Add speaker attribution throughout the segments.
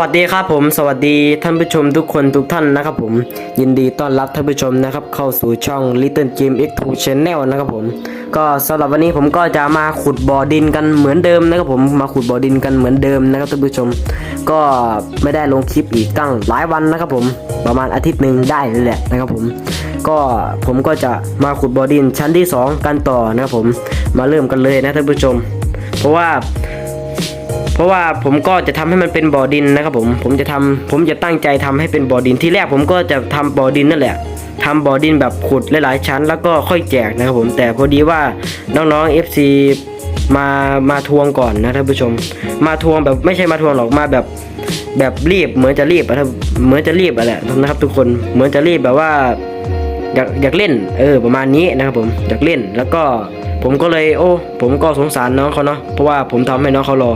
Speaker 1: วัสดีครับผมสวัสดีท่านผู้ชมทุกคนทุกท่านนะครับผมยินดีต้อนรับท่านผู้ชมนะครับเข้าสู่ช่อง Little Jim X2 Channel นะครับผมก็สำหรับวันนี้ผมก็จะมาขุดบ่อดินกันเหมือนเดิมนะครับผมมาขุดบ่อดินกันเหมือนเดิมนะครับท่านผู้ชม ก็ไม่ได้ลงคลิปอีกตั้งหลายวันนะครับผมประมาณอาทิตย์หนึ่งได้เลยแหละนะครับผมก็ผมก็จะมาขุดบ่อดินชั้นที่ 2 กันต่อนะครับผมมาเริ่มกันเลยนะท่านผู้ชม เพราะว่า เพราะว่าผมก็จะทำให้มันเป็นบ่อดินนะครับผมผมจะทำผมจะตั้งใจทำให้เป็นบ่อดินที่แรกผมก็จะทำบ่อดินนั่นแหละทำบ่อดินแบบขุดหลายๆชั้น แล้วก็ค่อยแจกนะครับผมแต่พอดีว่าน้องๆ FC มามาทวงก่อนนะท่านผู้ชม มาทวงแบบไม่ใช่มาทวงหรอกมาแบบแบบรีบเหมือนจะรีบอะเหมือนจะรีบอะแหละนะครับ ทุกคนเหมือนจะรีบแบบว่าอยากอยากเล่นเออประมาณนี้นะครับผมอยากเล่นแล้วก็ ผมก็เลยโอ้ ผมก็สงสารน้องเขาเนาะเพราะว่าผมทำให้น้องเขารอ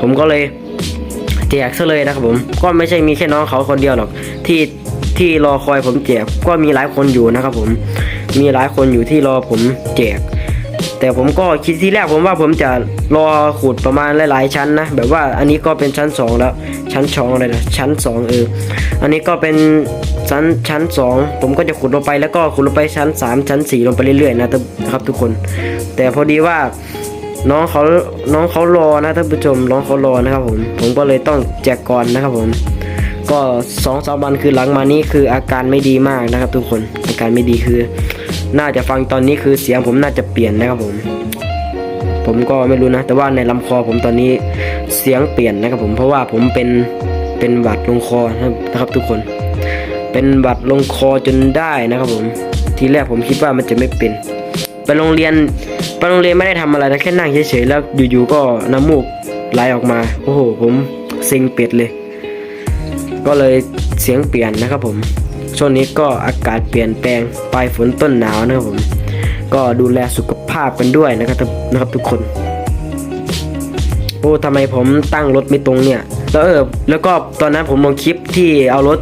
Speaker 1: ผมก็เลยแจกซะเลยนะครับผมก็ไม่ใช่มีแค่น้องเขาคนเดียวหรอกที่ที่รอคอยผมแจกก็มีหลายคนอยู่นะครับผมมีหลายคนอยู่ที่รอผมแจก แต่ผมก็คิดที่แรกผมว่าผมจะรอขุดประมาณหลายๆชั้นนะแบบว่าอันนี้ก็เป็นชั้นสองแล้ว ชั้นสองอะไรนะชั้นสองเอออันนี้ก็เป็นชั้นชั้นสองผมก็จะขุดลงไปแล้วก็ขุดลงไปชั้นสามชั้นสี่ลงไปเรื่อยๆนะครับทุกคน แต่พอดีว่าน้องเขาน้องเขารอนะท่านผู้ชมน้องเขารอนะครับผมผมก็เลยต้องแจกก่อนนะครับผมก็สองสามวันคือหลังมานี้คืออาการไม่ดีมากนะครับ ทุกคนอาการไม่ดีคือ น่าจะฟังตอนนี้คือเสียงผมน่าจะเปลี่ยนนะครับผม ผมก็ไม่รู้นะ แต่ว่าในลำคอผมตอนนี้เสียงเปลี่ยนนะครับผมเพราะว่าผมเป็นเป็นหวัดลงคอนะครับ ทุกคน เป็นหวัดลงคอจนได้นะครับผม ทีแรกผมคิดว่ามันจะไม่เป็น ไปโรงเรียน ไปโรงเรียนไม่ได้ทำอะไรนะแค่นั่งเฉยๆแล้วอยู่ๆก็น้ำมูกไหลออกมา โอ้โห ผมเซ็งเป็ดเลย ก็เลยเสียงเปลี่ยนนะครับผม ช่วงนี้ก็อากาศเปลี่ยนแปลงปลายฝนต้นหนาวนะครับผม ก็ดูแลสุขภาพกันด้วยนะครับนะครับทุกคน โอ้ทำไมผมตั้งรถไม่ตรงเนี่ย แล้วเออแล้วก็ตอนนั้นผมลงคลิปที่เอารถ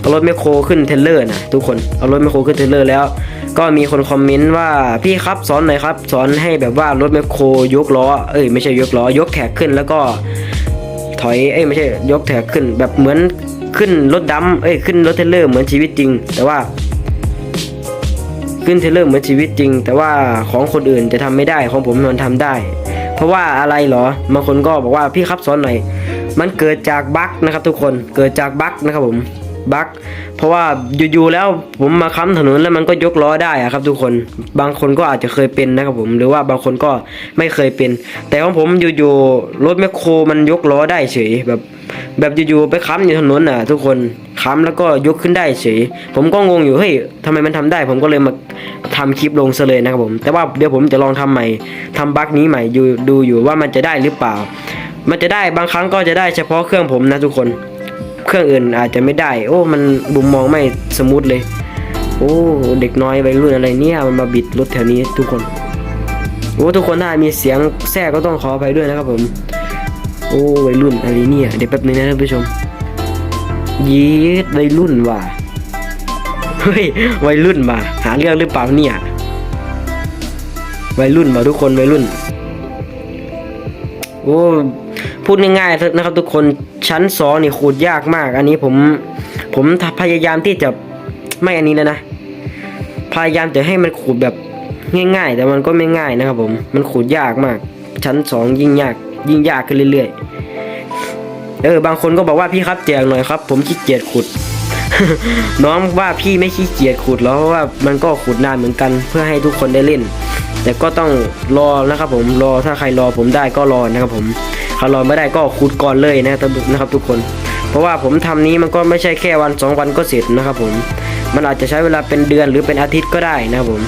Speaker 1: เอารถแมคโครขึ้นเทเลอร์นะทุกคน เอารถแมคโครขึ้นเทเลอร์แล้ว ก็มีคนคอมเมนต์ว่าพี่ครับสอนหน่อยครับ สอนให้แบบว่ารถแมคโครยกล้อเอ้ยไม่ใช่ยกล้อยกแขกขึ้นแล้วก็ถอยเอ้ยไม่ใช่ยกแถกขึ้นแบบเหมือนขึ้นรถดำเอ้ยขึ้นรถเทรลเลอร์เหมือนชีวิตจริง แต่ว่า ขึ้นเทรลเลอร์เหมือนชีวิตจริง แต่ว่าของคนอื่นจะทำไม่ได้ของผมมันทำได้ เพราะว่าอะไรเหรอบางคนก็บอกว่าพี่ครับสอนหน่อยมันเกิดจากบั๊กนะครับทุกคนเกิดจากบั๊กนะครับผม บั๊กเพราะว่าอยู่ๆแล้วผมมาค้ำถนนแล้วมันก็ยกล้อได้อะครับ ทุกคนบางคนก็อาจจะเคยเป็นนะครับผมหรือว่าบางคนก็ไม่เคยเป็น แต่ของผมอยู่ๆรถแมคโครมันยกล้อได้เฉยแบบ แบบอยู่ๆไปค้ำอยู่ถนนอะ ทุกคนค้ำแล้วก็ยกขึ้นได้เฉยผมก็งงอยู่เฮ้ยทำไมมันทำได้ ผมก็เลยมาทำคลิปลงซะเลยนะครับผม แต่ว่าเดี๋ยวผมจะลองทำใหม่ทำบั๊กนี้ใหม่อยู่ดูอยู่ว่ามันจะได้หรือเปล่า มันจะได้บางครั้งก็จะได้เฉพาะเครื่องผมนะทุกคน เครื่องอื่นอาจจะไม่ได้ โอ้ มันบุมมองไม่สมูทเลย โอ้ เด็กน้อยวัยรุ่นอะไรเนี่ย มันมาบิดรถแถวนี้ทุกคน โอ้ ทุกคนถ้ามีเสียงแทรกก็ต้องขออภัยด้วยนะครับผม โอ้วัยรุ่นอะไรเนี่ย เดี๋ยวแป๊บนึงนะท่านผู้ชมยีดวัยรุ่นว่ะ เฮ้ย วัยรุ่นว่ะ หาเรื่องหรือเปล่าเนี่ย วัยรุ่นว่ะทุกคนวัยรุ่น โอ้พูดง่ายๆนะครับทุกคนชั้นสองนี่ขูดยากมาก อันนี้ผมผมพยายามที่จะไม่อันนี้แล้วนะ พยายามจะให้มันขูดแบบง่าย ๆ แต่มันก็ไม่ง่ายนะครับ ผมมันขูดยากมาก ชั้นสองยิ่งยาก ยิ่งยากขึ้นเรื่อยๆเออบางคนก็บอกว่าพี่ครับแจกหน่อยครับ ผมขี้เกียจขุด น้องว่าพี่ไม่ขี้เกียจขุดแล้วเพราะว่ามันก็ขุดนานเหมือนกันเพื่อให้ทุกคนได้เล่น แต่ก็ต้องรอนะครับผมรอถ้าใครรอผมได้ก็รอนะครับผมถ้ารอไม่ได้ก็ขุดก่อนเลยนะนะครับทุกคน เพราะว่าผมทำนี้มันก็ไม่ใช่แค่วันสองวันก็เสร็จนะครับผมมันอาจจะใช้เวลาเป็นเดือนหรือเป็นอาทิตย์ก็ได้นะครับผม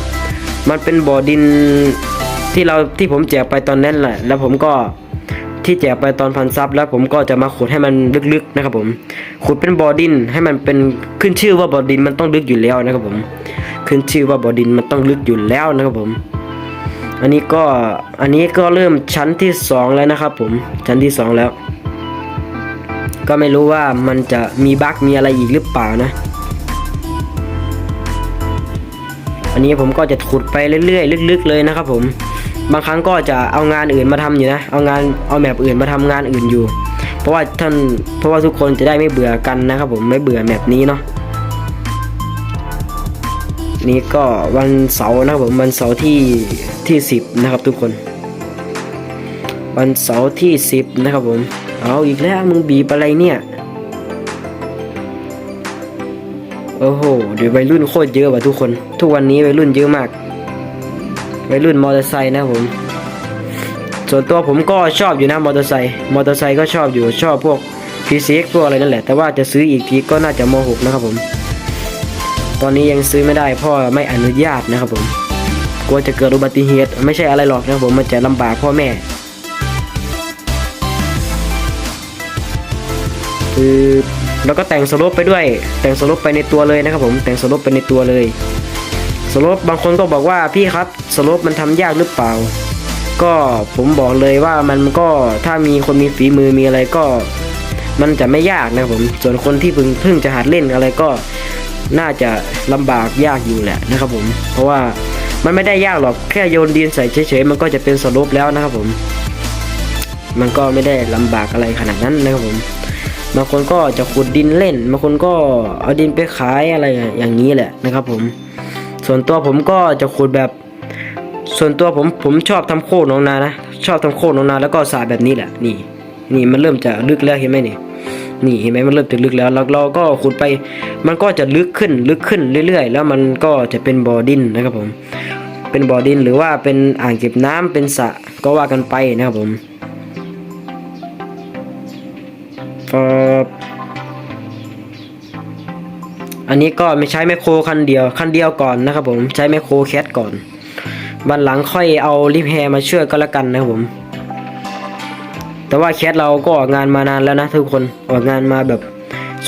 Speaker 1: มันเป็นบ่อดินที่เราที่ผมแจกไปตอนนั้นแหละ แล้วผมก็ที่แจกไปตอนพันซับแล้วผมก็จะมาขุดให้มันลึกๆนะครับผมขุดเป็นบ่อดินให้มันเป็นขึ้นชื่อว่าบ่อดินมันต้องลึกอยู่แล้วนะครับผม ขึ้นชื่อว่าบ่อดินมันต้องลึกอยู่แล้วนะครับผม อันนี้ก็อันนี้ก็เริ่มชั้นที่สองแล้วนะครับผมชั้นที่สองแล้ว ก็ไม่รู้ว่ามันจะมีบั๊กมีอะไรอีกหรือเปล่านะ อันนี้ผมก็จะขุดไปเรื่อยๆลึก ๆ เลยนะครับผมบางครั้งก็จะเอางานอื่นมาทำอยู่นะ เอางานเอาแมปอื่นมาทำงานอื่นอยู่ เพราะว่าท่านเพราะว่าทุกคนจะได้ไม่เบื่อกันนะครับผมไม่เบื่อแบบนี้เนาะ นี่ก็วันเสาร์นะครับผมวันเสาร์ที่ที่สิบนะครับทุกคน วันเสาร์ที่สิบนะครับผม เอาอีกแล้วมึงบีบอะไรเนี่ย โอ้โหเดี๋ยววัยรุ่นโคตรเยอะว่ะทุกคน ทุกวันนี้วัยรุ่นเยอะมากวัยรุ่นมอเตอร์ไซค์นะผม ส่วนตัวผมก็ชอบอยู่นะมอเตอร์ไซค์มอเตอร์ไซค์ก็ชอบอยู่ชอบพวก PCX พวกอะไรนั่นแหละ แต่ว่าจะซื้ออีกทีก็น่าจะม .6 นะครับผม ตอนนี้ยังซื้อไม่ได้พ่อไม่อนุญาตนะครับผมกลัวจะเกิดอุบัติเหตุไม่ใช่อะไรหรอกนะครับผมมันจะลำบากพ่อแม่คือแล้วก็แต่งสลปไปด้วย แต่งสลปไปในตัวเลยนะครับผมแต่งสลปไปในตัวเลยสลปบางคนก็บอกว่าพี่ครับสลปมันทำยากหรือเปล่า ก็ผมบอกเลยว่ามันก็ถ้ามีคนมีฝีมือมีอะไรก็ มันจะไม่ยากนะครับผมส่วนคนที่เพิ่งเพิ่งจะหัดเล่นอะไรก็ น่าจะลำบากยากอยู่แหละนะครับผม เพราะว่ามันไม่ได้ยากหรอกแค่โยนดินใส่เฉยๆมันก็จะเป็นสโลปแล้วนะครับผม มันก็ไม่ได้ลำบากอะไรขนาดนั้นนะครับผมบางคนก็จะขุดดินเล่นบางคนก็เอาดินไปขายอะไรอย่างนี้แหละนะครับผม ส่วนตัวผมก็จะขุดแบบ ส่วนตัวผมผมชอบทำโคกหนองนานะชอบทำโคกหนองนาแล้วก็สาแบบนี้แหละนี่ นี่มันเริ่มจะลึกแล้วเห็นไหมนี่ นี่เห็นไหมมันเริ่มจะลึกแล้วแล้วเราก็ขุดไป มันก็จะลึกขึ้นลึกขึ้นเรื่อย ๆ แล้วมันก็จะเป็นบ่อดินนะครับผม เป็นบ่อดินหรือว่าเป็นอ่างเก็บน้ำเป็นสระก็ว่ากันไปนะครับผมอันนี้ก็ไม่ใช้แมคโครคันเดียวคันเดียวก่อนนะครับผมใช้แมคโครแคทก่อนวันหลังค่อยเอาลิฟแฮร์มาช่วยก็แล้วกันนะครับผม แต่ว่าแคทเราก็ออกงานมานานแล้วนะทุกคนออกงานมาแบบ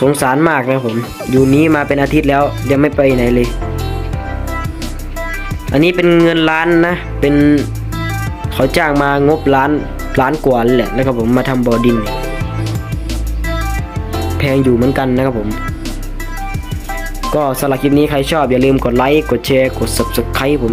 Speaker 1: สงสารมากนะผม อยู่นี้มาเป็นอาทิตย์แล้วยังไม่ไปไหนเลย อันนี้เป็นเงินล้านนะ เป็นเขาจ้างมางบล้านล้านกว่าแหละนะครับผมมาทำบ่อดิน แพงอยู่เหมือนกันนะครับผม ก็สำหรับคลิปนี้ใครชอบอย่าลืมกดไลค์กดแชร์กด subscribe ผม